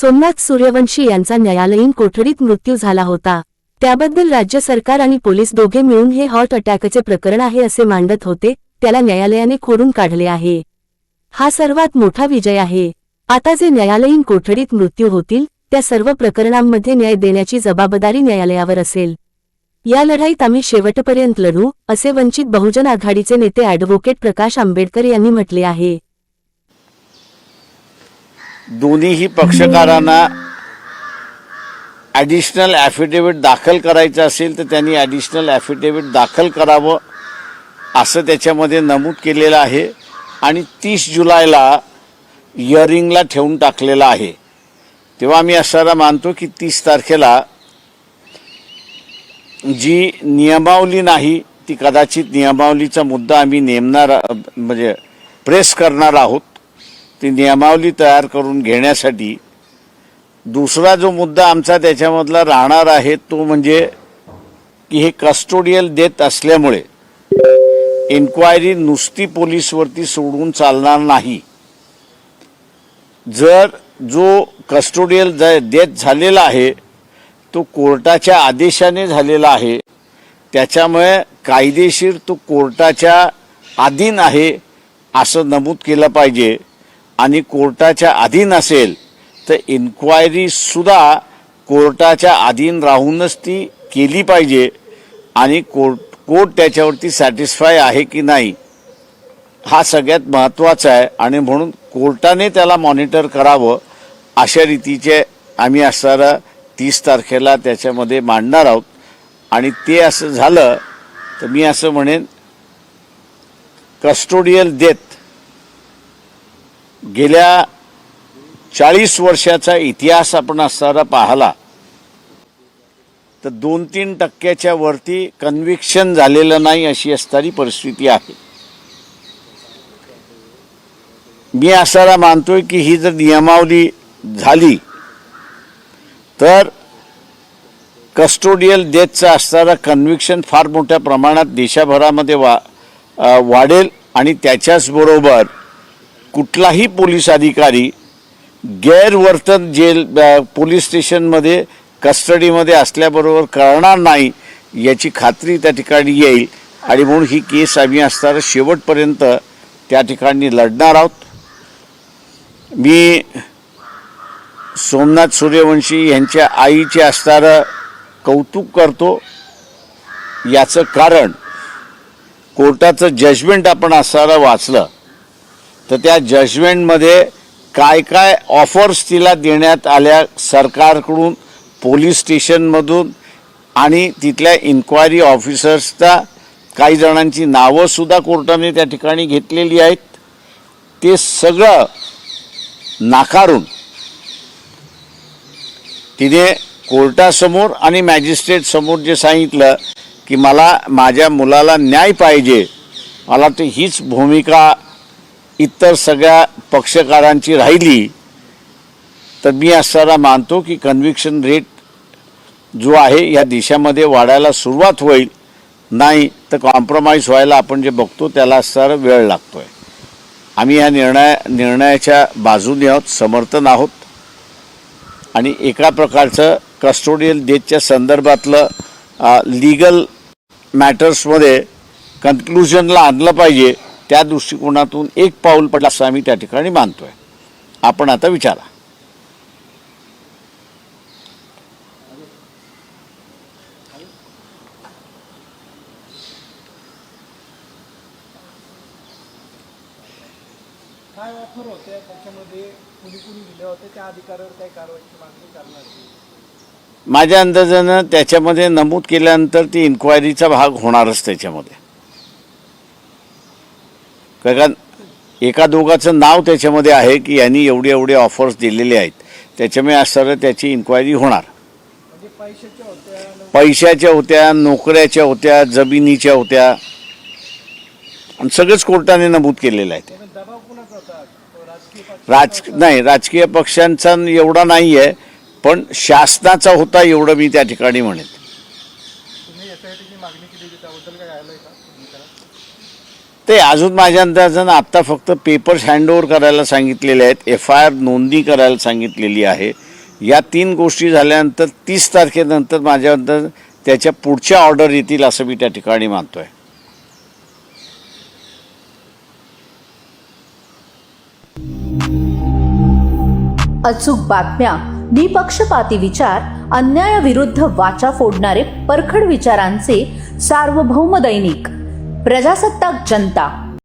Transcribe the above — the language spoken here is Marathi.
सोमनाथ सूर्यवंशी यांचा न्यायालयीन कोठडीत मृत्यू झाला होता. त्याबद्दल राज्य सरकार आणि पोलीस दोघे मिळून हे हॉट अटॅकचे प्रकरण आहे असे मांडत होते त्याला न्यायालयाने खोडून काढले आहे. हा सर्वात मोठा विजय आहे. आता जे न्यायालयीन कोठडीत मृत्यू होतील त्या सर्व प्रकरणांमध्ये न्याय देण्याची जबाबदारी न्यायालयावर असेल. या लढाईत आम्ही शेवटपर्यंत लढू असे वंचित बहुजन आघाडीचे नेते अॅडव्होकेट प्रकाश आंबेडकर यांनी म्हटले आहे. दोन्हीही पक्षकारांना ॲडिशनल ॲफिडेव्हिट दाखल करायचं असेल तर त्यांनी ॲडिशनल ॲफिडेव्हिट दाखल करावं असं त्याच्यामध्ये नमूद केलेलं आहे. आणि तीस जुलैला इयरिंगला ठेवून टाकलेलं आहे. तेव्हा आम्ही असारा मानतो की तीस तारखेला जी नियमावली नाही ती कदाचित नियमावलीचा मुद्दा आम्ही नेमणार म्हणजे प्रेस करणार आहोत. ती नियमावली तयार करून घेण्यासाठी दुसरा जो मुद्दा आमचा त्याच्यामधला राहणार आहे तो म्हणजे की हे कस्टोडियल देत असल्यामुळे इन्क्वायरी नुसती पोलीसवरती सोडून चालणार नाही. जर जो कस्टोडियल देत झालेला आहे तो कोर्टाच्या आदेशाने झालेला आहे त्याच्यामुळे कायदेशीर तो कोर्टाच्या अधीन आहे असं नमूद केलं पाहिजे. आणि कोर्टाच्या अधीन असेल तर इन्क्वायरीसुद्धा कोर्टाच्या अधीन राहूनच ती केली पाहिजे आणि कोर्ट कोर्ट त्याच्यावरती सॅटिस्फाय आहे की नाही हा सगळ्यात महत्त्वाचा आहे. आणि म्हणून कोर्टाने त्याला मॉनिटर करावं अशा रीतीचे आम्ही असणारा तीस तारखेला त्याच्यामध्ये मांडणार आहोत. आणि ते असं झालं तर मी असं म्हणेन कस्टोडियल देत गेल्या चाळीस वर्षाचा इतिहास आपण असणारा पाहला तर दोन तीन टक्क्याच्या वरती कन्व्हिक्शन झालेलं नाही अशी असणारी परिस्थिती आहे. मी असारा मानतोय की ही जर नियमावली झाली तर कस्टोडियल डेथचा असणारा कन्व्हिक्शन फार मोठ्या प्रमाणात देशाभरामध्ये वा वाढेल आणि त्याच्याचबरोबर कुठलाही पोलीस अधिकारी गैरवर्तन जेल पोलीस स्टेशनमध्ये कस्टडीमध्ये असल्याबरोबर करणार नाही याची खात्री त्या ठिकाणी येईल. आणि म्हणून ही केस आम्ही असताना शेवटपर्यंत त्या ठिकाणी लढणार आहोत. मी सोमनाथ सूर्यवंशी यांच्या आईचे असणारं कौतुक करतो. याचं कारण कोर्टाचं जजमेंट आपण असणारं वाचलं. तर त्या जजमेंटमध्ये काय काय ऑफर्स तिला देण्यात आल्या सरकारकडून पोलीस स्टेशनमधून आणि तिथल्या इन्क्वायरी ऑफिसर्सचा काही जणांची नावंसुद्धा कोर्टाने त्या ठिकाणी घेतलेली आहेत. ते सगळं नाकारून तिने कोर्टासमोर आणि मॅजिस्ट्रेटसमोर जे सांगितलं की मला माझ्या मुलाला न्याय पाहिजे मला ते हीच भूमिका इतर सगळ्या पक्षकारांची राहिली तर मी असताना मानतो की कन्व्हिक्शन रेट जो आहे या देशामध्ये वाढायला सुरुवात होईल. नाही तर कॉम्प्रोमाइज व्हायला आपण जे बघतो त्याला सर वेळ लागतो आहे आम्ही या निर्णय निर्णयाच्या बाजूने आहोत समर्थन आहोत. आणि एका प्रकारचं कस्टोडियल डेथच्या संदर्भातलं लीगल मॅटर्समध्ये कन्क्लुजनला आणलं पाहिजे. त्या दृष्टिकोनातून एक पाऊल पडलं असं आम्ही त्या ठिकाणी मानतो आहे आपण आता विचारा. काय ऑफर होत्या त्याच्यामध्ये कुणी कुणी दिल्या होत्या त्या अधिकाऱ्यावर काही कारवाईची मागणी करणार आहे? माझ्या अंदाजानं त्याच्यामध्ये नमूद केल्यानंतर ती इन्क्वायरीचा भाग होणारच त्याच्यामध्ये. कारण एका दोघाचं नाव त्याच्यामध्ये आहे की यांनी एवढे एवढे ऑफर्स दिलेले आहेत. त्याच्यामुळे असणारं त्याची इन्क्वायरी होणार. पैशाच्या होत्या नोकऱ्याच्या होत्या जमिनीच्या होत्या. आणि सगळंच कोर्टाने नमूद केलेलं आहे राज नाही राजकीय पक्षांचा एवढा नाही आहे पण शासनाचा होता एवढं मी त्या ठिकाणी म्हणेन तुम्ही याच्यासाठी जी मागणी केली होती त्याबद्दल काय आलंय का तुमच्याला? ते अजून माझ्या अंदाजानं आत्ता फक्त पेपर्स हँडओव्हर करायला सांगितलेले आहेत एफ आय आर नोंदणी करायला सांगितलेली आहे. या तीन गोष्टी झाल्यानंतर तीस तारखेनंतर माझ्यानंतर त्याच्या पुढच्या ऑर्डर येतील असं मी त्या ठिकाणी मानतोय. अचूक बातम्या निपक्षपाती विचार अन्यायाविरुद्ध वाचा फोडणारे परखड विचारांचे सार्वभौम दैनिक. प्रजासत्ताक जनता.